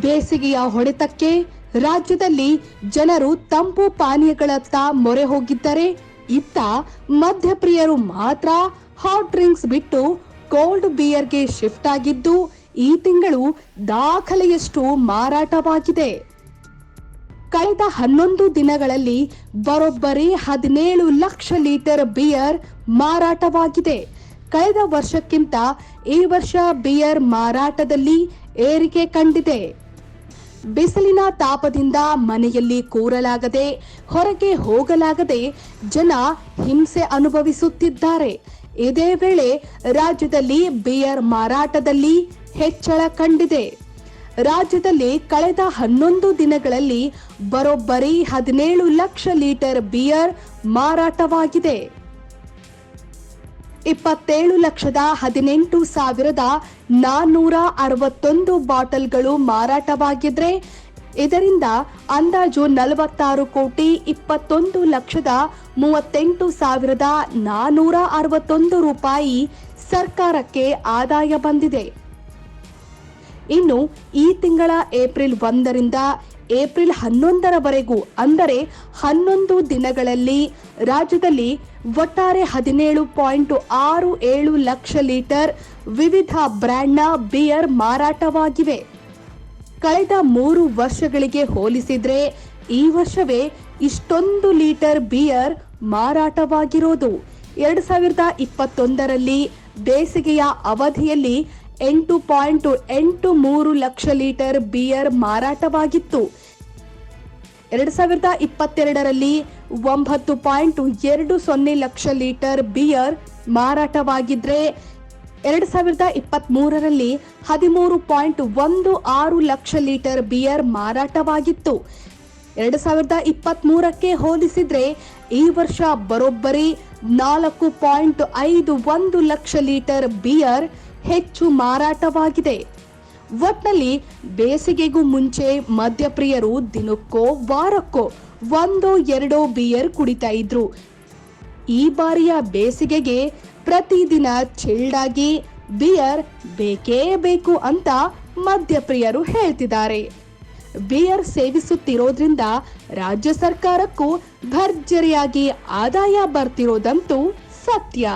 ಬೇಸಿಗೆಯ ಹೊಡೆತಕ್ಕೆ ರಾಜ್ಯದಲ್ಲಿ ಜನರು ತಂಪು ಪಾನೀಯಗಳತ್ತ ಮೊರೆ ಹೋಗಿದ್ದರೆ ಇತ್ತ ಮಧ್ಯಪ್ರಿಯರು ಮಾತ್ರ ಹಾಟ್ ಡ್ರಿಂಕ್ಸ್ ಬಿಟ್ಟು ಕೋಲ್ಡ್ ಬಿಯರ್ಗೆ ಶಿಫ್ಟ್ ಆಗಿದ್ದು ಈ ತಿಂಗಳು ದಾಖಲೆಯಷ್ಟು ಮಾರಾಟವಾಗಿದೆ. ಕಳೆದ ಹನ್ನೊಂದು ದಿನಗಳಲ್ಲಿ ಬರೋಬ್ಬರಿ ಹದಿನೇಳು ಲಕ್ಷ ಲೀಟರ್ ಬಿಯರ್ ಮಾರಾಟವಾಗಿದೆ. ಕಳೆದ ವರ್ಷಕ್ಕಿಂತ ಈ ವರ್ಷ ಬಿಯರ್ ಮಾರಾಟದಲ್ಲಿ ಏರಿಕೆ ಕಂಡಿದೆ. ಬಿಸಿಲಿನ ತಾಪದಿಂದ ಮನೆಯಲ್ಲಿ ಕೂರಲಾಗದೆ, ಹೊರಗೆ ಹೋಗಲಾಗದೆ ಜನ ಹಿಂಸೆ ಅನುಭವಿಸುತ್ತಿದ್ದಾರೆ. ಇದೇ ವೇಳೆ ರಾಜ್ಯದಲ್ಲಿ ಬಿಯರ್ ಮಾರಾಟದಲ್ಲಿ ಹೆಚ್ಚಳ ಕಂಡಿದೆ. ರಾಜ್ಯದಲ್ಲಿ ಕಳೆದ ಹನ್ನೊಂದು ದಿನಗಳಲ್ಲಿ ಬರೋಬ್ಬರಿ ಹದಿನೇಳು ಲಕ್ಷ ಲೀಟರ್ ಬಿಯರ್ ಮಾರಾಟವಾಗಿದೆ. ಇಪ್ಪತ್ತೇಳು ಲಕ್ಷದ ಹದಿನೆಂಟು ಸಾವಿರದ ನಾನ್ನೂರ ಅರವತ್ತೊಂದು ಬಾಟಲ್ಗಳು ಮಾರಾಟವಾಗಿದ್ರೆ, ಇದರಿಂದ ಅಂದಾಜು ನಲವತ್ತಾರು ಕೋಟಿ ಇಪ್ಪತ್ತೊಂದು ಲಕ್ಷದ ಮೂವತ್ತೆಂಟು ಸಾವಿರದ ನಾನ್ನೂರ ಅರವತ್ತೊಂದು ರೂಪಾಯಿ ಸರ್ಕಾರಕ್ಕೆ ಆದಾಯ ಬಂದಿದೆ. ಇನ್ನು ಈ ತಿಂಗಳ ಏಪ್ರಿಲ್ ಒಂದರಿಂದ ಏಪ್ರಿಲ್ ಹನ್ನೊಂದರವರೆಗೂ, ಅಂದರೆ ಹನ್ನೊಂದು ದಿನಗಳಲ್ಲಿ ರಾಜ್ಯದಲ್ಲಿ ಒಟ್ಟಾರೆ ಹದಿನೇಳು ಪಾಯಿಂಟ್ ಆರು ಏಳು ಲಕ್ಷ ಲೀಟರ್ ವಿವಿಧ ಬ್ರ್ಯಾಂಡ್ನ ಬಿಯರ್ ಮಾರಾಟವಾಗಿವೆ. ಕಳೆದ ಮೂರು ವರ್ಷಗಳಿಗೆ ಹೋಲಿಸಿದರೆ ಈ ವರ್ಷವೇ ಇಷ್ಟೊಂದು ಲೀಟರ್ ಬಿಯರ್ ಮಾರಾಟವಾಗಿರೋದು. ಎರಡು ಸಾವಿರದ ಇಪ್ಪತ್ತೊಂದರಲ್ಲಿ ಬೇಸಿಗೆಯ ಅವಧಿಯಲ್ಲಿ ಎಂಟು ಪಾಯಿಂಟ್ ಎಂಟು ಮೂರು ಲಕ್ಷ ಲೀಟರ್ ಬಿಯರ್ ಮಾರಾಟವಾಗಿತ್ತು. ಎರಡು ಸಾವಿರದ ಇಪ್ಪತ್ತೆರಡರಲ್ಲಿ ಒಂಬತ್ತು ಪಾಯಿಂಟ್ ಎರಡು ಸೊನ್ನೆ ಲಕ್ಷ ಲೀಟರ್ ಬಿಯರ್ ಮಾರಾಟವಾಗಿದ್ರೆ, ಎರಡು ಸಾವಿರದ ಇಪ್ಪತ್ತ್ ಮೂರರಲ್ಲಿ ಹದಿಮೂರು ಪಾಯಿಂಟ್ ಒಂದು ಆರು ಲಕ್ಷ ಲೀಟರ್ ಬಿಯರ್ ಮಾರಾಟವಾಗಿತ್ತು. ಎರಡು ಸಾವಿರದ ಇಪ್ಪತ್ತ್ ಮೂರಕ್ಕೆ ಹೋಲಿಸಿದ್ರೆ, ಈ ವರ್ಷ ಬರೋಬ್ಬರಿ ನಾಲ್ಕು ಪಾಯಿಂಟ್ ಐದು ಒಂದು ಲಕ್ಷ ಲೀಟರ್ ಬಿಯರ್ ಹೆಚ್ಚು ಮಾರಾಟವಾಗಿದೆ. ಒಟ್ನಲ್ಲಿ ಬೇಸಿಗೆಗೂ ಮುಂಚೆ ಮದ್ಯಪ್ರಿಯರು ದಿನಕ್ಕೋ ವಾರಕ್ಕೋ ಒಂದೋ ಎರಡೋ ಬಿಯರ್ ಕುಡಿತಾ ಇದ್ರು. ಈ ಬಾರಿಯ ಬೇಸಿಗೆಗೆ ಪ್ರತಿದಿನ ಚಿಲ್ಡಾಗಿ ಬಿಯರ್ ಬೇಕೇ ಬೇಕು ಅಂತ ಮದ್ಯಪ್ರಿಯರು ಹೇಳ್ತಿದ್ದಾರೆ. ಬಿಯರ್ ಸೇವಿಸುತ್ತಿರೋದ್ರಿಂದ ರಾಜ್ಯ ಸರ್ಕಾರಕ್ಕೂ ಭರ್ಜರಿಯಾಗಿ ಆದಾಯ ಬರ್ತಿರೋದಂತೂ ಸತ್ಯ.